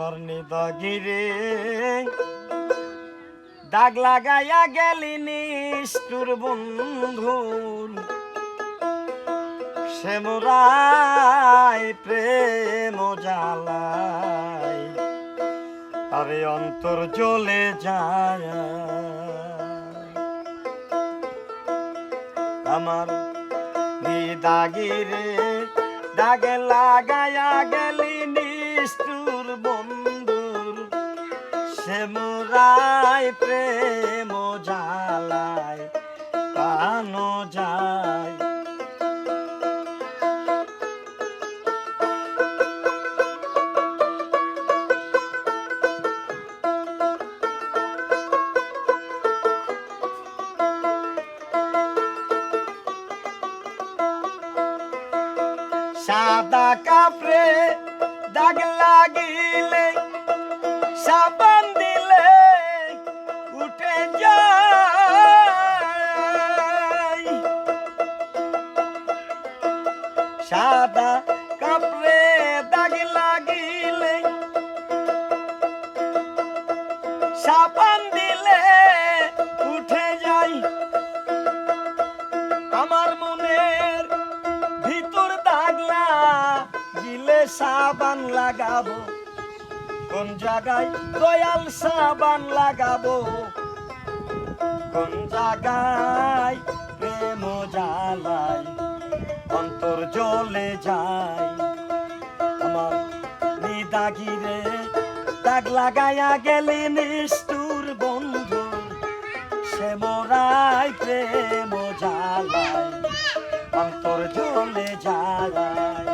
আমার নিদগিরে। দাগ লাগাইয়া গেলি নিষ্ঠুর বন্ধুর সে মোরাই প্রেম জ্বালাই আরে অন্তর চলে যায়। আমার নিদাগিরে, দাগে লাগায়া গেলি নিষ্ঠুর সে মোরাই প্রেম জ্বালায় কানো যায়। সাদা কাপড়ে দাগ লাগিলে সাদা কাপড়ে দাগ লাগিলে, সাবান দিলে উঠে যায় আমার মনের ভিতর দাগলা গিলে সাবান লাগাবো, কোন জায়গায় দয়াল সাবান লাগাবো, কোন জায়গায় প্রেম জ্বালাই অন্তর চলে যায়। আমার নিদাগিরে দাগ লাগাইয়া গেলি নিষ্ঠুর বন্ধু। সে মোরাই প্রেম জ্বালায়, অন্তর চলে যায়।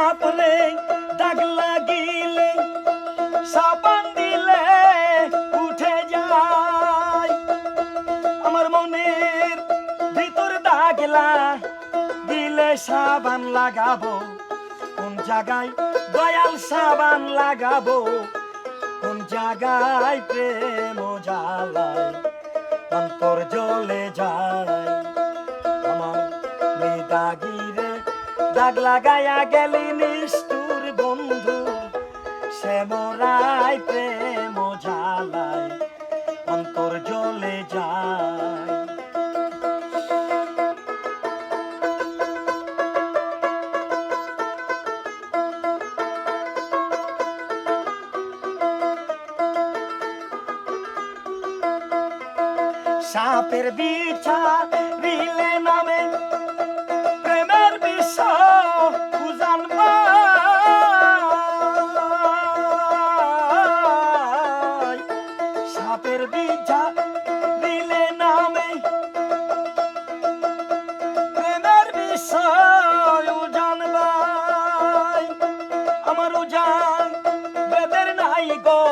সাদা দাগ লাগিলে, সাবান দিলে উঠে যায়। আমার মনের ভিতর দাগলা দিলে সাবান লাগাবো, কোন জায়গায় দয়াল সাবান লাগাবো, কোন জায়গায় প্রেম জ্বালায়, অন্তর জ্বলে যায়। আমার মেদাগিরে দাগ লাগাইয়া গেলি নিষ্ঠুর বন্ধু। সে মোরাই প্রেম জ্বালায়, অন্তর জ্বলে যায়। সাপের বিছা রিলে নামে সাপের বিছা রিলে নামে। প্রেমের বিষয় পায়। আমার উজান বেদের নাই গো।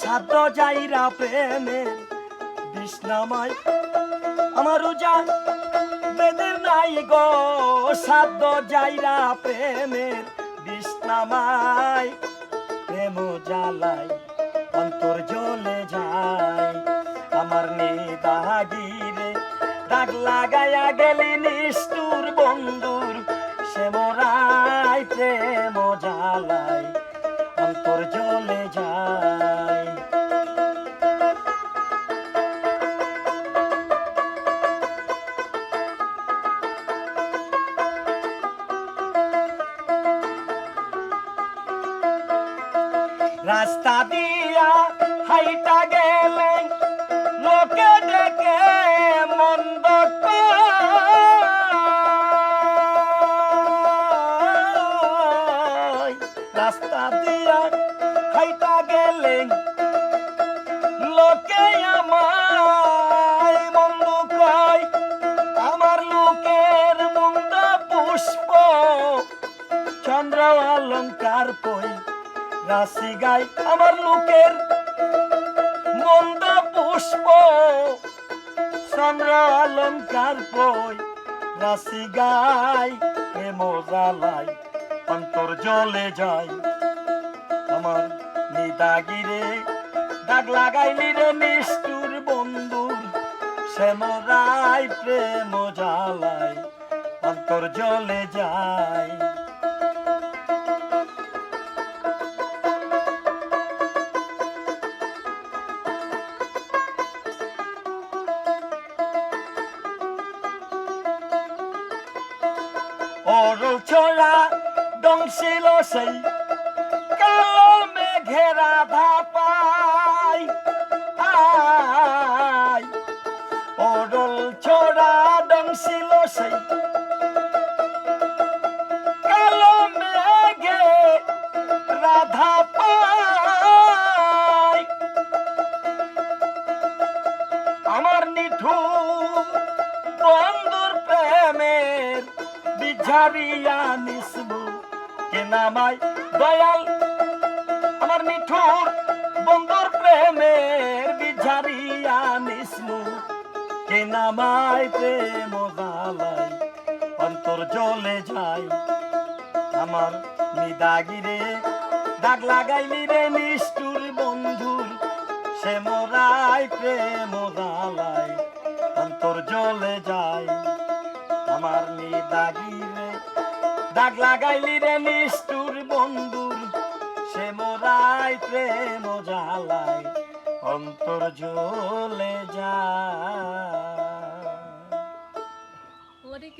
সাধ্য যাইরা প্রেমের বিষ্ণামাই আমার উজান বেদের নাই গো। সাধ্য যাইরা প্রেমের বিষ্ণামাই প্রেম জ্বালাই অন্তর জ্বলে যায়। আমার নিদাগিরে দাগ লাগাইয়া গেলি নিষ্ঠুর বন্ধুর সে মোরাই প্রেম জ্বালাই অন্তর জ্বলে যায়। রাস্তা দিয়া হাইটা রাশি গাই আমার লোকের মন্দ পুষ্প। চন্দ্র অলঙ্কার পই রাশি গাই, প্রেম জ্বালাই, অন্তর জলে যায় আমার নিদাগিরে দাগ লাগাইলি রে নিষ্ঠুর বন্ধুর। সে মরাই প্রেম জ্বালায় অন্তর জলে যায় অরল ছড়া দংশিল সেই কালো মেঘেরা ধাপাই। আই অরল ছড়া দংশিল সেই কালো মেঘে রাধা পাই আমার নিঠু বন্ধুর প্রেমের বিঝারিয়া নিসবু কে নামাই দয়াল? আমার নিঠুর বন্ধুর প্রেমের বিঝারিয়া নিসমু কে নামাই প্রেম গালাই অন্তর জলে যায় আমার নিদাগিরে। দাগ লাগাইলি রে নিষ্ঠুর বন্ধুর, সে মোরাই প্রেম গালাই অন্তর জলে যায় আমার নিদাগিরে দাগ লাগাইলি রে নিষ্ঠুর বন্ধুর সে মোরাই প্রেম জ্বালায় অন্তর জ্বলে যায়।